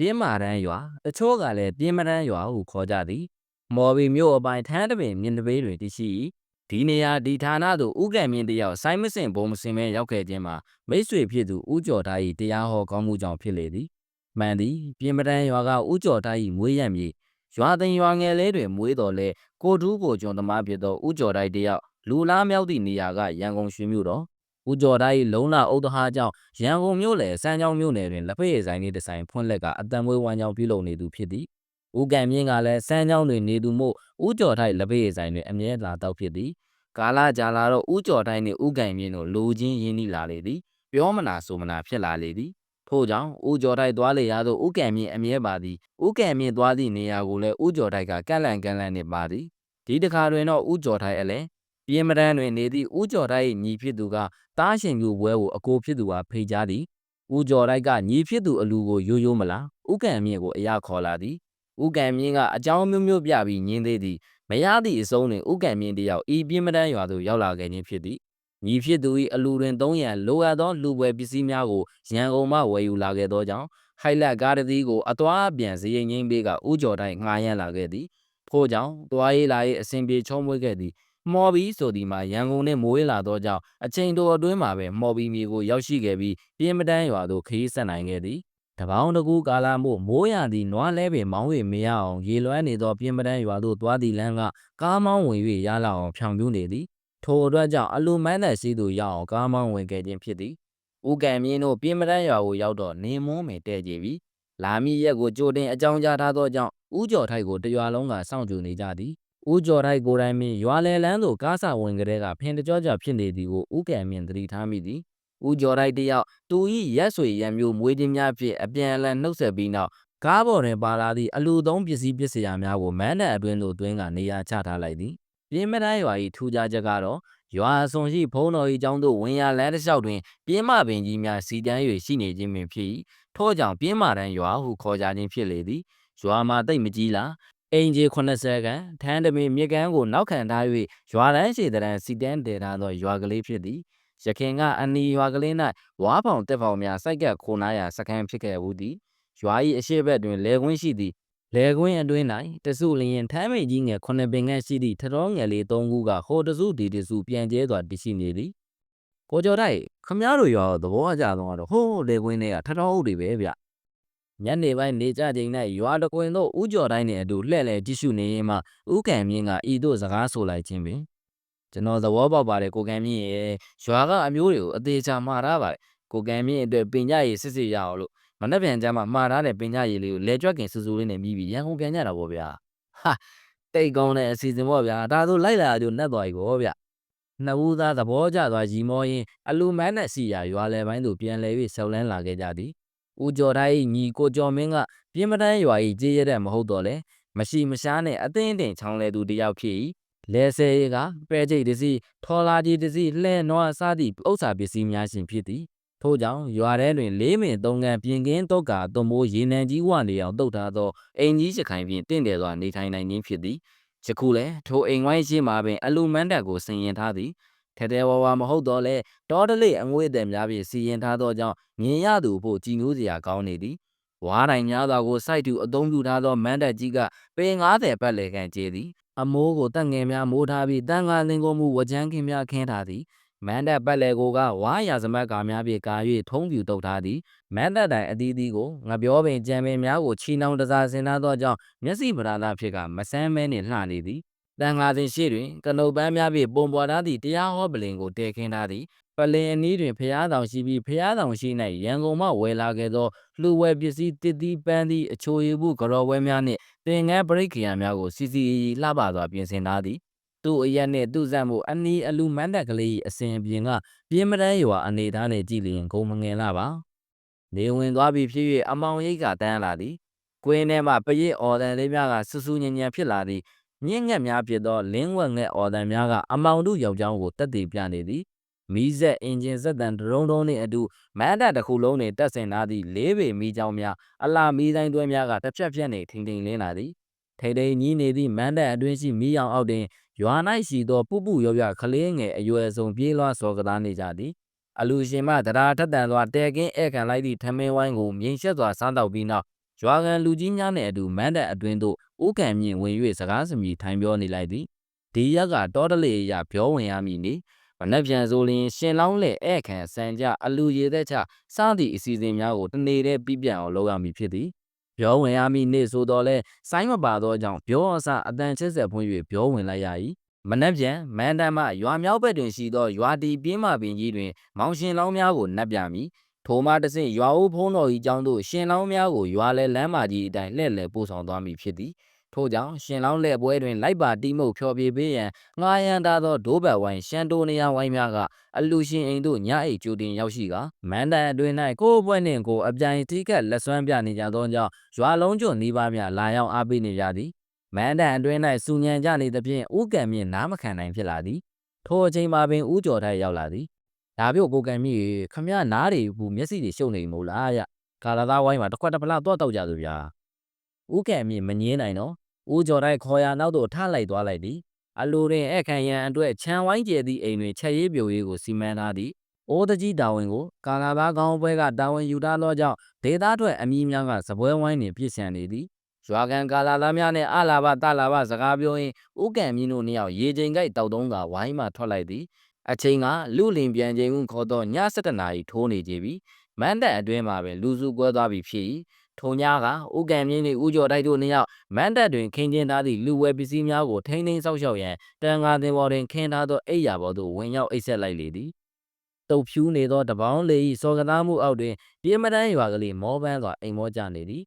ပြင်းမာတန်းရွာတချို့ကလည်းပြင်းမတန်းရွာဟုခေါ်ကြသည်မော်ဘီမြို့အပိုင်းထန်းတပင်မြင်းတပေးတွင်တရှိ၏ဒီနေရာဒီဌာနသို့ဥက္ကံမြင့်တယောက်ဆိုင်းမစင်ဘုံမစင်မဲရောက်ခဲ့ခြင်းမှာမိတ်ဆွေဖြစ်သူဥကျော်သား၏တရားဟောကောင်းမှုကြောင့်ဖြစ်လေသည်မှန်သည်ပြင်းမတန်းရွာကဥကျော်သား၏မွေးရမြေရွာသိမ်ရွာငယ်လေးတွင်မွေးတော်လဲကိုတူးကိုကျွန်သမားဖြစ်သောဥကျော်တိုင်းတယောက်လူလားမြောက်သည့်နေရာကရန်ကုန်ရွှေမြို့တော် ဦးကျော်တိုင်း၏လုံလာဥဒ္ဒဟာကြောင့်ရန်ကုန်မြို့လယ်စမ်းချောင်းမြို့နယ်တွင်လက်ဖက်ရည်ဆိုင်လေးတစ်ဆိုင်ဖွင့်လှစ်ကအတံမွေးဝမ်းကြောင်းပြုလုပ်နေသူဖြစ်သည်ဦးကံမြင့်ကလည်းစမ်းချောင်းတွင်နေသူမို့ဦးကျော်ထိုက်လက်ဖက်ရည်ဆိုင်တွင်အမြဲလာတော့ဖြစ်သည်ကာလာကြာလာတော့ဦးကျော်တိုင်းနှင့်ဦးကံမြင့်တို့လူချင်းရင်းနှီးလာလေသည်ပြောမနာဆိုမနာဖြစ်လာလေသည်ထို့ကြောင့်ဦးကျော်ထိုက်သွားလေရသောဦးကံမြင့်အမြဲပါသည်ဦးကံမြင့်သွားသည့်နေရာကိုလည်းဦးကျော်ထိုက်ကကန့်လန့်ကန့်လန့်နှင့်ပါသည်ဒီတစ်ခါတွင်တော့ဦးကျော်ထိုက်အလဲ ပြင်းမတန်းတွင်နေသည့်ဦးကျော်ထိုက်၏ညီဖြစ်သူကတားရှင်ပြပွဲကိုအကိုဖြစ်သူကဖိတ်ကြားသည်ဦးကျော်ထိုက်ကညီဖြစ်သူအလူကိုရိုးရိုးမလားဦးကံမြင့်ကိုအရာခေါ်လာသည်ဦးကံမြင့်ကအကြောင်းမျိုးမျိုးပြပြီးညင်းသေးသည်မရသည့်အစုံတွင်ဦးကံမြင့်တယောက်ဤပြင်းမတန်းရွာသို့ရောက်လာခဲ့ခြင်းဖြစ်သည်ညီဖြစ်သူ၏အလူတွင်သုံးရန်လိုအပ်သောလူပွဲပစ္စည်းများကိုရန်ကုန်မှဝယ်ယူလာခဲ့သောကြောင့်ဟိုက်လက်ကားတစ်စီးကိုအသွားအပြန်စရိတ်ငိမ့်ပေးကဦးကျော်တိုင်းငှားရမ်းလာခဲ့သည်ထို့ကြောင့်သွားရေးလာရေးအစဉ်ပြေချုံးမွေးခဲ့သည် မော်ဘီဆိုဒီမှာရန်ကုန်နဲ့မိုးရလာသောကြောင့်အချိန်တိုအတွင်းမှာပဲမော်ဘီမြေကိုရောက်ရှိခဲ့ပြီးပြင်းမတန်းရွာသို့ခရီးဆက်နိုင်ခဲ့သည်တပေါင်းတကူကာလာမို့မိုးရသည်နွားလဲပင်မောင်း၍မရအောင်ရေလွှမ်းနေသောပြင်းမတန်းရွာသို့သွားသည့်လမ်းကကားမောင်းဝင်၍ရလာအောင်ဖြောင်ပြူးနေသည်ထိုအတွက်ကြောင့်အလူမန်းသက်စီးသူရောက်အောင်ကားမောင်းဝင်ခဲ့ခြင်းဖြစ်သည်ဦးကံမြင့်တို့ပြင်းမတန်းရွာကိုရောက်တော့နေမွန်းမယ်တဲ့ကြပြီလာမီရက်ကိုကြိုတင်အကြောင်းကြားထားသောကြောင့်ဦးကျော်ထိုက်ကိုတရွာလုံးကစောင့်ကြိုနေကြသည် ဦးကျော်ထိုက်ကိုယ်တိုင်ပင်ရွာလေလန်းသို့ကားစာဝင်ကလေးကဖင်တကြောကြဖြစ်နေသည်ကိုဦးကံမြင့်သတိထားမိသည်ဦးကျော်ထိုက်တယောက်သူ၏ရက်ဆွေရံမျိုးမွေးခြင်းများဖြင့်အပြန်အလှန်နှုတ်ဆက်ပြီးနောက်ကားပေါ်တွင်ပါလာသည့်အလူသုံးပစ္စည်းပစ္စယများကိုမန်းတဲ့အတွင်းသို့တွင်းကနေရာချထားလိုက်သည်ပြင်းမတန်းရွာ၏ထူးခြားချက်ကတော့ရွာအစွန်ရှိဖုံးတော်၏ကျောင်းသို့ဝင်ရလန်းတစ်လျှောက်တွင်ပြင်းမပင်ကြီးများစီတန်း၍ရှိနေခြင်းပင်ဖြစ်၏ထို့ကြောင့်ပြင်းမာတန်းရွာဟုခေါ်ကြခြင်းဖြစ်လေသည်ရွာမှာတိတ်မကြီးလား အင်ဂျီ80ခန်းထန်းတမင်မြကန်းကိုနောက်ခံထား၍ရွာတန်းရှည်တန်းစီတန်းတည်ထားသောရွာကလေးဖြစ်သည်ရခင်ကအနီရွာကလေး၌ဝါဖောင်တက်ဖောင်များစိုက်ကပ်ခိုနားရာစခန်းဖြစ်ခဲ့ဘူးသည်ရွာ၏အရှိဘက်တွင်လေကွင်းရှိသည်လေကွင်းအတွင်း၌တစုလျင်ထမ်းမိတ်ကြီးငယ်ခုနှစ်ပင်ခန့်ရှိသည့်ထတော်ငယ်လေးသုံးခုကဟိုတစုဒီတစုပြန်ကျဲစွာတရှိနေသည်ကိုကျော်တိုက်ခမည်းတော်ရွာသဘောအကြဆုံးကတော့ဟိုးလေကွင်းတွေကထတော်အုပ်တွေပဲဗျ ညနေပိုင်းနေကြချိန်၌ရွာတကွင်သို့ဥကျော်တိုင်းနှင့်အတူလှည့်လည်ကြည့်ရှုနေရင်မှဥကံမြင့်ကဤသို့စကားဆိုလိုက်ခြင်းပင်ကျွန်တော်သဘောပေါက်ပါတယ်ကိုကံမြင့်ရဲ့ရွာကအမျိုးတွေကိုအသေးချာမှားထားပါတယ်ကိုကံမြင့်အတွက်ပင်ကြရည်စစ်စစ်ရအောင်လို့မနှက်ပြန်ကြမှာမှားထားတဲ့ပင်ကြရည်လေးကိုလဲကြွက်ကင်စူစူလေးနဲ့မြည်ပြီးရန်ကုန်ပြန်ကြတာပေါ့ဗျာဟာတိတ်ကောင်းတဲ့အစီအစဉ်ပေါ့ဗျာဒါဆိုလိုက်လာကြနှက်သွားပြီပေါ့ဗျာနှစ်ဦးသားသဘောကျသွားရီမောရင်အလူမန်းနဲ့စီယာရွာလဲပိုင်းသို့ပြန်လဲ၍ဆောက်လန်းလာခဲ့ကြသည် ဦးကျော်တိုင်း၏ညီကိုကျော်မင်းကပြင်းမတန်းရွာ၏ကြေးရတဲ့မဟုတ်တော့လေမရှိမရှားနဲ့အသင်းတင်ချောင်းလဲသူတယောက်ဖြစ်၏လဲဆဲကပဲကျိတ်တစီထော်လာကြီးတစီလှဲနွားစားသည့်ဥစ္စာပစ္စည်းများရှင်ဖြစ်သည်ထို့ကြောင့်ရွာထဲတွင်လေးမင်သုံးကန်ပြင်ကင်းတော့ကာသွမိုးရေနံကြီးဝနေအောင်တုတ်ထားသောအိမ်ကြီးစခိုင်ဖြင့်တင့်တယ်စွာနေထိုင်နိုင်ခြင်းဖြစ်သည်ယခုလည်းထိုအိမ်ဝိုင်းရှိမှပင်အလူမန်းတက်ကိုဆင်ရင်ထားသည် ထဲထဲဝါဝါမဟုတ်တော့လဲတောတလေးအငွေ့အသက်များဖြင့်စီရင်ထားသောကြောင့်မြင်ရသူဖို့ကြည်နူးစရာကောင်းနေသည်ဝါးတိုင်များစွာကိုစိုက်တူအသုံးပြုထားသောမန်းတက်ကြီးကပေ90ပတ်လေခန့်ကျဲသည်အမိုးကိုတက်ငယ်များမိုးထားပြီးတန်ခါလင်ကိုမှုဝကြမ်းခင်းများခင်းထားသည်မန်းတပ်ပတ်လေကိုကဝါရာဇမတ်ကာများဖြင့်ကာ၍ထုံးပြူတုတ်ထားသည်မန်းတပ်တိုင်အသီးသီးကိုငပြောပင်ကြံပင်များကိုချီနှောင်တစားဆင်ထားသောကြောင့်မျက်စိပရာသာဖြစ်ကမဆမ်းမဲနှင့်လှနေသည် တန်ငါစဉ်ရှိတွင်ကနုတ်ပန်းများဖြင့်ပုံပေါ်ထားသည့်တရားဟောပလင်ကိုတဲခင်းထားသည်ပလင်အနီးတွင်ဖျားဆောင်ရှိပြီးဖျားဆောင်ရှိ၌ရန်ကုန်မှဝယ်လာခဲ့သောလှူဝဲပစ္စည်းတစ်သီးပန်းသီးအချိုရည်ဘူးကြော်ဝဲများနှင့်တင်ငန်းပရိတ်ခရာများကိုစီစီအီလှပစွာပြင်ဆင်ထားသည်သူ့အရက်နှင့်သူ့ဇက်မှုအနီးအလူမန်းတက်ကလေး၏အစဉ်အပြင်ကပြင်းမတန်းရွာအနေသားနှင့်ကြည်လျင်ဂုံမငင်လာပါနေဝင်သွားပြီဖြစ်၍အမောင်ရိတ်ကတန်းလာသည်ကွင်းထဲမှပရစ်အော်တန်လေးများကဆူဆူညံညံဖြစ်လာသည် မြင့်ငက်များဖြစ်သောလင်းဝက်ငက်အော်တန်များကအမောင်တို့ယောက်ျောင်းကိုတက်တည်ပြနေသည်မီးဆက်အင်ဂျင်ဆက်တန်ဒရုံဒုံနှင့်အတူမန်းတပ်တစ်ခုလုံးနှင့်တက်ဆင်ထားသည့်လေးပေမီးကြောင်းများအလားမီးတိုင်းတွဲများကတစ်ဖြက်ဖြက်နှင့်ထိန်ထိန်လင်းလာသည်ထိန်ထိန်ကြီးနေသည့်မန်းတပ်အတွင်းရှိမီးရောင်အောက်တွင်ရွာ၌ရှိသောပုပုရောပြကလေးငယ်အရွယ်ဆုံးပြေးလွှားစော်ကစားနေကြသည်အလူရှင်မှတရားထက်တန်စွာတဲကင်းဧကန်လိုက်သည့်ထမင်းဝိုင်းကိုမြိန်ရှက်စွာစားတော့ပြီးနောက်ရွာကန်လူကြီးများနှင့်အတူမန်းတပ်အတွင်းသို့ ဦးကံမြင့်ဝင်၍စကားစမြည်ထိုင်ပြောနေလိုက်သည်ဒီရက်ကတောတလေအရာပြောဝင်ရမည်နေမနှက်ပြန်ဆိုလျင်ရှင်လောင်းလေဧည့်ခံစံကြအလူရည်သက်ချစသည့်အစီအစဉ်များကိုတနေ့တည်းပြပြအောင်လုပ်ရမည်ဖြစ်သည်ပြောဝင်ရမည်နေဆိုတော့လဲဆိုင်းမပါသောကြောင့်ပြောအစအတန်ချစ်ဆက်ဖွင့်၍ပြောဝင်လိုက်ရ၏မနှက်ပြန်မန်တန်မှရွာမြောက်ဘက်တွင်ရှိသောရွာတီပြင်းမာပင်ကြီးတွင် မောင်ရှင်လောင်းများကိုနှက်ပြမည် ထိုမှတဆင့်ရွာဦးဖုံးတော်ကြီးကျောင်းသို့ရှင်လောင်းများကိုရွာလဲလမ်းမကြီးအတိုင်းလှည့်လည်ပို့ဆောင်သွားမည်ဖြစ်သည်ထို့ကြောင့်ရှင်လောင်းလက်ပွဲတွင်လိုက်ပါတိမုတ်ဖျော်ဖြေပေးရန်ငှားရမ်းထားသောဒိုးဘက်ဝိုင်းရှန်တိုနေရဝိုင်းများကအလူရှင်အိမ်သို့ညအိတ်ကြိုတင်ရောက်ရှိကမန်တန်အတွင်း၌ကိုယ့်ဘွဲ့နှင့်ကိုယ်အပြိုင်တိကက်လက်စွမ်းပြနေကြသောကြောင့်ရွာလုံးကျွနီးပါးများလာရောက်အားပေးနေကြသည်မန်တန်အတွင်း၌စူညံကြနေသဖြင့်ဥကံမြင့်နားမခံနိုင်ဖြစ်လာသည်ထိုအချိန်မှာပင်ဥကျော်ထိုက်ရောက်လာသည် ဒါပြုတ်ကိုကံမြင့်ခမရနားတွေဘူးမျက်စိတွေရှုပ်နေမို့လားယကာလာသားဝိုင်းမှာတစ်ခွက်တစ်ဖလားတော့တောက်ကြသူဗျာဥကံမြင့်မငင်းနိုင်တော့ဦးကျော်တိုက်ခေါ်ရာနောက်သို့ထလိုက်သွားလိုက်သည်အလိုတွင်အခန့်ရန်အတွက်ခြံဝိုင်းကျဲသည့်အိမ်တွင်ချက်ရေးပြိုရေးကိုစီမံထားသည်အိုးတကြီးတာဝန်ကိုကာလာသားကောင်းပွဲကတာဝန်ယူထားသောကြောင့်ဒေသအတွက်အမည်များကစပွဲဝိုင်းတွင်ပြည့်စံနေသည်ရွာကန်ကာလာသားများနှင့်အလာဘတလာဘစကားပြောရင်းဥကံမြင့်တို့နှစ်ယောက်ရေချိန်ကိုက်တောက်တုံးကဝိုင်းမှထွက်လိုက်သည် အချိန်ကလူလင်ပြန်ချိန်ဦးခေါ်သောည7နာရီထိုးနေကြပြီမန်းတက်အတွင်းမှာပင်လူစုကွဲသွားပြီဖြစ်၏ထိုညကဥကံမြင့်နှင့်ဥကျော်တိုက်တို့နှစ်ယောက်မန်းတက်တွင်ခင်းကျင်းထားသည့်လူဝဲပစ္စည်းများကိုထိန်းသိမ်းစောင့်ရှောက်ရန်တန်ငါသင်ပေါ်တွင်ခင်းထားသောအိယာပေါ်သို့ဝင်ရောက်အိတ်ဆက်လိုက်လေသည်တုပ်ဖြူးနေသောတပေါင်းလေ၏စော်ကသားမှုအောက်တွင်ပြေးမတန်းရွာကလေးမောပန်းစွာအိမ်မောကြနေသည်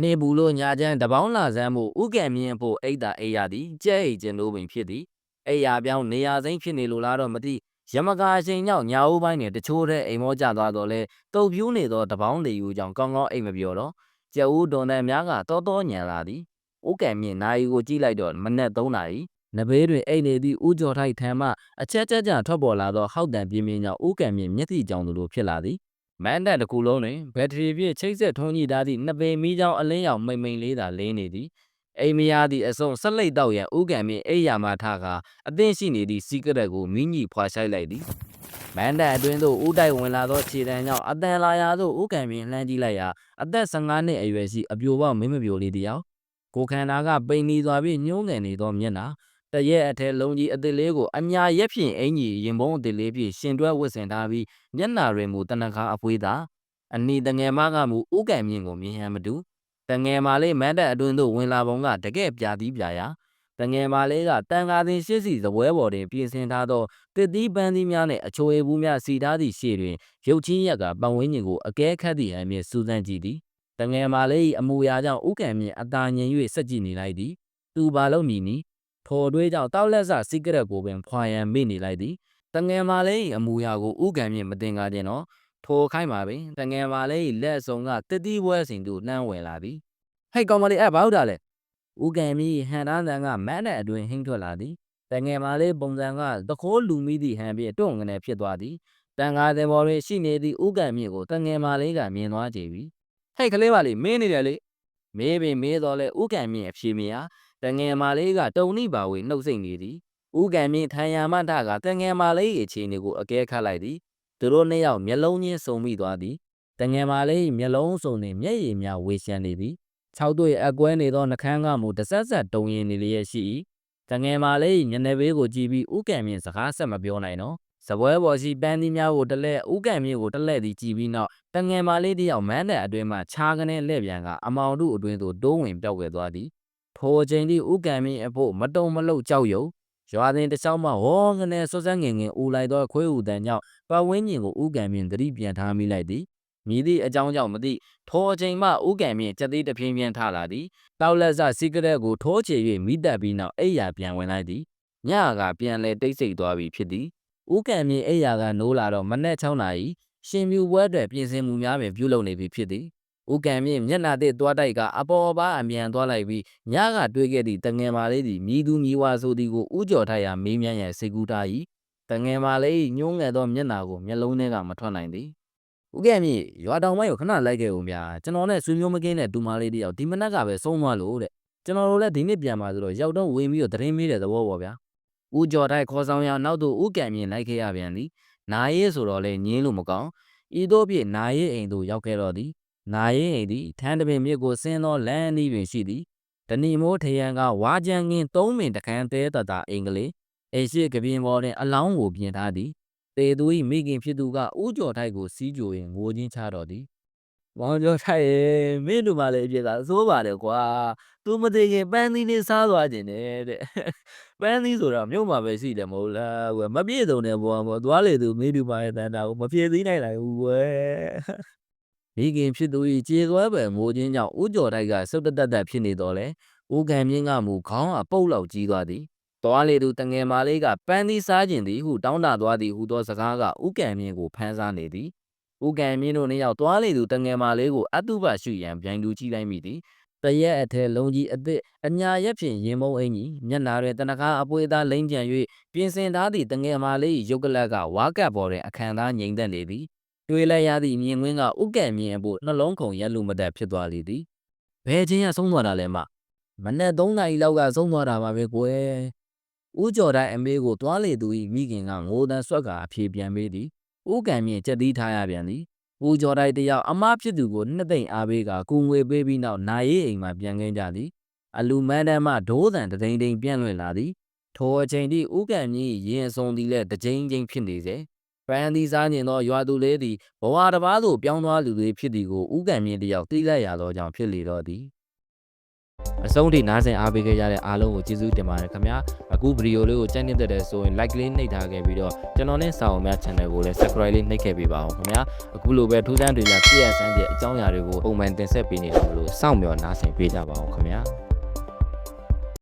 နေဘူးလို့ညာချမ်းတပေါင်းလာစမ်းမှုဥကံမြင့်ဖို့အိတ်တာအိယာသည်ကြဲ့အိတ်ကျင်းတို့ပင်ဖြစ်သည် အိယာပြောင်းနေရာစိမ့်ဖြစ်နေလိုလားတော့မသိရမကာအချိန်ညောက်ညာဦးပိုင်းတွင်တချို့တဲ့အိမ်မောကျသွားတော့လဲတုပ်ဖြူးနေသောတပေါင်းလေယူကြောင့်ကောင်းကောင်းအိမ်မပြောတော့ကျက်ဦးဒွန်တန်များကတောတောညံလာသည်ဥကံမြင့်နိုင်ကိုကြည့်လိုက်တော့မနက်3နာရီနဘေးတွင်အိတ်နေသည့်ဥကျော်ထိုက်ထံမှအချက်ချက်ကြထွက်ပေါ်လာသောဟောက်တံပြင်းပြင်းကြောင့်ဥကံမြင့်မျက်စိကြောင်သူလိုဖြစ်လာသည်မန်တက်တစ်ခုလုံးတွင်ဘက်ထရီဖြင့်ချိတ်ဆက်ထုံးကြည့်ထားသည့်နှစ်ပေမီးချောင်းအလင်းရောင်မိမ့်မိန်လေးသာလင်းနေသည် အိမ်မရသည့်အစုံဆက်လက်တော့ရန်ဥကံမြင့်အိယာမှထားကာအသင့်ရှိနေသည့်စီကရက်ကိုမိညီဖွာဆိုင်လိုက်သည်မန်တက်အတွင်းသို့ဥတိုက်ဝင်လာသောခြေတံကြောင့်အတန်လာရာသို့ဥကံမြင့်လှမ်းကြည့်လိုက်ရာအသက်15နှစ်အရွယ်ရှိအပြိုပေါက်မင်းမပြိုလေးတယောက်ကိုခန္ဓာကပိန်နီစွာဖြင့်ညှိုးငယ်နေသောမျက်နှာတရက်အထက်လုံးကြီးအသစ်လေးကိုအညာရက်ဖြင့်အင်ကြီးရင်ပုံးအသစ်လေးဖြင့်ရှင်တွဲဝတ်ဆင်ထားပြီးမျက်နှာတွင်မူတနခါအပွေးသာအနီတငယ်မကမူဥကံမြင့်ကိုမြင်ဟန်မတူ တငယ်မလေးမန်းတက်အတွင်းသို့ဝင်လာပုံကတကယ်ပြာသည်ပြာရာတငယ်မလေးကတန်ကားသည်ရှစ်စီသပွဲပေါ်တွင်ပြင်ဆင်ထားသောတစ်သီးပန်းသီးများနှင့်အချိုအေဘူးများစီထားသည့်ရှေ့တွင်ရုပ်ချင်းရက်ကပတ်ဝန်းကျင်ကိုအကဲခတ်သည့်အမြင်စူးစမ်းကြည့်သည်တငယ်မလေး၏အမူအရာကြောင့်ဥကံမြင့်အသာငင်၍စက်ကြည့်နေလိုက်သည်သူဘာလို့မည်နီထိုအတွေ့ကြောင့်တောက်လက်စစီကရက်ကိုပင်ခွာရန်မေ့နေလိုက်သည်တငယ်မလေး၏အမူအရာကိုဥကံမြင့်မတင်ကားခြင်းတော့ ထိုခိုင်းပါပင်တငယ်မလေး၏လက်ဆောင်ကတစ်တီးပွဲစဉ်သို့နှမ်းဝင်လာသည်ဟဲ့ကောင်မလေးအဲ့ဘာဟုတ်တာလဲဥကံမြင့်ဟန်တန်းတန်ကမန်းတဲ့အတွင်ဟင်းထွက်လာသည်တငယ်မလေးပုံစံကသခိုးလူမိသည့်ဟန်ဖြင့်တွန့်ငနေဖြစ်သွားသည်တန်ကားတဲ့ဘော်တွင်ရှိနေသည့်ဥကံမြင့်ကိုတငယ်မလေးကမြင်သွားကြပြီဟဲ့ကလေးပါလေမင်းနေတယ်လေမေးပင်မေးတော့လဲဥကံမြင့်အဖြေမရတငယ်မလေးကတုံနိပါဝေနှုတ်ဆက်နေသည်ဥကံမြင့်ထံရမထကတငယ်မလေး၏အခြေအနေကိုအကဲခတ်လိုက်သည် သူတို့နှစ်ယောက်မျက်လုံးချင်းစုံမိသွားသည်တငယ်မလေး၏မျက်လုံးစုံနှင့်မျက်ရည်များဝေရှမ်းနေသည်ခြောက်တွေ့အကွဲနေသောနှကန်းကမူတဆက်ဆက်တုံရင်နေလျက်ရှိ၏တငယ်မလေး၏မျက်နှာပေးကိုကြည့်ပြီးဥကံမြင့်စကားဆက်မပြောနိုင်တော့စပွဲပေါ်ရှိပန်းသီးများကိုတလဲဥကံမြင့်ကိုတလဲသည်ကြည့်ပြီးနောက်တငယ်မလေးတယောက်မန်းတဲ့အတွင်းမှခြားကနေလှည့်ပြန်ကအမောင်တို့အတွင်းသို့တိုးဝင်ပြောက်ွယ်သွားသည်ထိုအချိန်ထိဥကံမြင့်အဖို့မတုံမလုတ်ကြောက်ရွံ့ ရွာတင်တစ်ချောင်းမှဝေါငနေဆွဆန်းငင်ငင်ဦးလိုက်သောခွေးဦးတန်ကြောင့်ပတ်ဝန်းကျင်ကိုဥကံမြင့်သတိပြန်ထားမိလိုက်သည်မြည်သည့်အကြောင်းကြောင့်မသိထိုအချိန်မှဥကံမြင့်စက်သေးတပြင်းပြင်းထလာသည်တောက်လက်စစီကရက်ကိုထိုးချေ၍မိတက်ပြီးနောက်အိယာပြန်ဝင်လိုက်သည်ညကပြန်လဲတိတ်ဆိတ်သွားပြီဖြစ်သည်ဥကံမြင့်အိယာကနိုးလာတော့မနေ့6နာရီရှင်မြူပွဲအတွက်ပြင်ဆင်မှုများပင်ပြုလုပ်နေပြီဖြစ်သည် ဦးကံမြင့်မျက်နှာသစ်သွားတိုက်ကအပေါ်ပါအမြန်သွားလိုက်ပြီးညကတွေးခဲ့သည့်တငယ်မာလေးသည်မြည်သူမြည်ဝါဆိုသည်ကိုဥကြော်ထိုက်ရာမေးမြန်းရန်စိတ်ကူးထား၏တငယ်မာလေးညှိုးငယ်သောမျက်နှာကိုမျက်လုံးထဲကမထွက်နိုင်သည်ဦးကံမြင့်ရွာတောင်ပိုင်းကိုခဏလိုက်ခဲ့ဦးဗျာကျွန်တော်နဲ့ဆွေမျိုးမကင်းတဲ့ဒူမာလေးတယောက်ဒီမနက်ကပဲဆုံးသွားလို့တဲ့ကျွန်တော်တို့လည်းဒီနေ့ပြန်ပါဆိုတော့ရောက်တော့ဝင်ပြီးတော့သတင်းမေးတဲ့သဘောပေါ့ဗျာဦးကျော်ထိုက်ခေါ်ဆောင်ရာနောက်သို့ဦးကံမြင့်လိုက်ခဲ့ရပြန်သည်နာရေးဆိုတော့လေညင်းလို့မကောင်းဤသို့ဖြင့်နာရေးအိမ်သို့ရောက်ခဲ့တော့သည် နာရင်အိမ်သည်ထန်းတပင်မြစ်ကိုဆင်းသောလမ်းအနီးတွင်ရှိသည်တဏီမိုးထရန်ကဝါကြံငင်သုံးပင်တခန်းသေးတတာအင်္ဂလိပ်အိမ်ရှိကပြင်းပေါ်တွင်အလောင်းကိုပြင်ထားသည်တေသူ၏မိခင်ဖြစ်သူကဥကျော်ထိုက်ကိုစီးကြိုရင်ငိုချင်းချတော့သည်မောင်ကျော်ထိုက်ရေမင်းတို့မှလည်းအပြစ်ကအစိုးပါတယ်ကွာသူမသေးခင်ပန်းသီးလေးစားသွားခြင်းနဲ့တဲ့ပန်းသီးဆိုတာမြို့မှာပဲရှိတယ်မဟုတ်လားကွယ်မပြည့်စုံတဲ့ဘဝမှာသွားလေသူမိတူပါရဲ့တန်တာကိုမဖြည့်စည်းနိုင်လိုက်ဘူးကွယ် မိခင်ဖြစ်သူ၏ကြေကွဲပယ်မိုးခြင်းကြောင့်ဥကျော်တိုက်ကစုတ်တတက်တက်ဖြစ်နေတော့လေဦးကံမြင့်ကမူခေါင်းအပုတ်လောက်ကြီးသွားသည်သွားလေသူတငယ်မလေးကပန်းသီးစားခြင်းသည်ဟုတောင်းတသွားသည်ဟူသောစကားကဥကံမြင့်ကိုဖမ်းစားနေသည်ဥကံမြင့်တို့နှစ်ယောက်သွားလေသူတငယ်မလေးကိုအတုပရှုရန်ဗျိုင်လူကြည့်လိုက်မိသည်တရက်အထက်လုံးကြီးအသစ်အညာရက်ဖြင့်ရင်မုံအင်ကြီးမျက်နာတွင်တနခါအပွေသားလိမ့်ကြံ၍ပြင်ဆင်ထားသည့်တငယ်မလေး၏ရုပ်ကလပ်ကဝါကပ်ပေါ်တွင်အခမ်းသားငိမ့်သက်နေသည် တွေးလိုက်ရသည့်မြင်ကွင်းကဥကံမြင်အဖို့နှလုံးခုန်ရက်လူမတက်ဖြစ်သွားလေသည်ဘယ်ချင်းကဆုံးသွားတာလဲမမနဲ့၃နာရီလောက်ကဆုံးသွားတာပါပဲကွယ်ဦးကျော်တိုင်းအမေကိုတွားလေသူ၏မိခင်ကငိုတန်းဆွက်ကအဖြေပြန်ပေးသည်ဥကံမြင်ချက်သီးထားရပြန်သည်ဦးကျော်တိုင်းတယောက်အမဖြစ်သူကိုနှစ်သိမ့်အားပေးကကူငွေပေးပြီးနောက်နာရေးအိမ်မှပြန်ခင်းကြသည်အလူမန်းတမ်းမှဒိုးတန်တဒိန်ဒိန်ပြန့်လွင့်လာသည်ထိုအချိန်ထိဥကံမြင့်၏ရင်အစုံသည်လည်းတစ်ချိန်ချင်းဖြစ်နေစေ ပန်းသီးစားကျင်သောရွာသူလေးသည်ဘဝတစ်ပါးသို့ပြောင်းသွားလူတွေဖြစ်သည်ကိုဥကံမြင့်တယောက်သိလိုက်ရသောကြောင့်ဖြစ်လေတော့သည်အဆုံးထိနားဆင်အားပေးခဲ့ကြတဲ့အားလုံးကိုကျေးဇူးတင်ပါတယ်ခင်ဗျာအခုဗီဒီယိုလေးကိုကြိုက်နေတဲ့တဲ့ဆိုရင် like လေးနှိပ်ထားခဲ့ပြီးတော့ကျွန်တော်နဲ့စာအုံများ channel ကိုလည်း subscribe လေးနှိပ်ခဲ့ပေးပါအောင်ခင်ဗျာအခုလိုပဲထူးဆန်းတွေများပြည့်ရစမ်းတဲ့အကြောင်းအရာတွေကိုပုံမှန်တင်ဆက်ပေးနေတာမလို့စောင့်မျှော်နားဆင်ပေးကြပါအောင်ခင်ဗျာ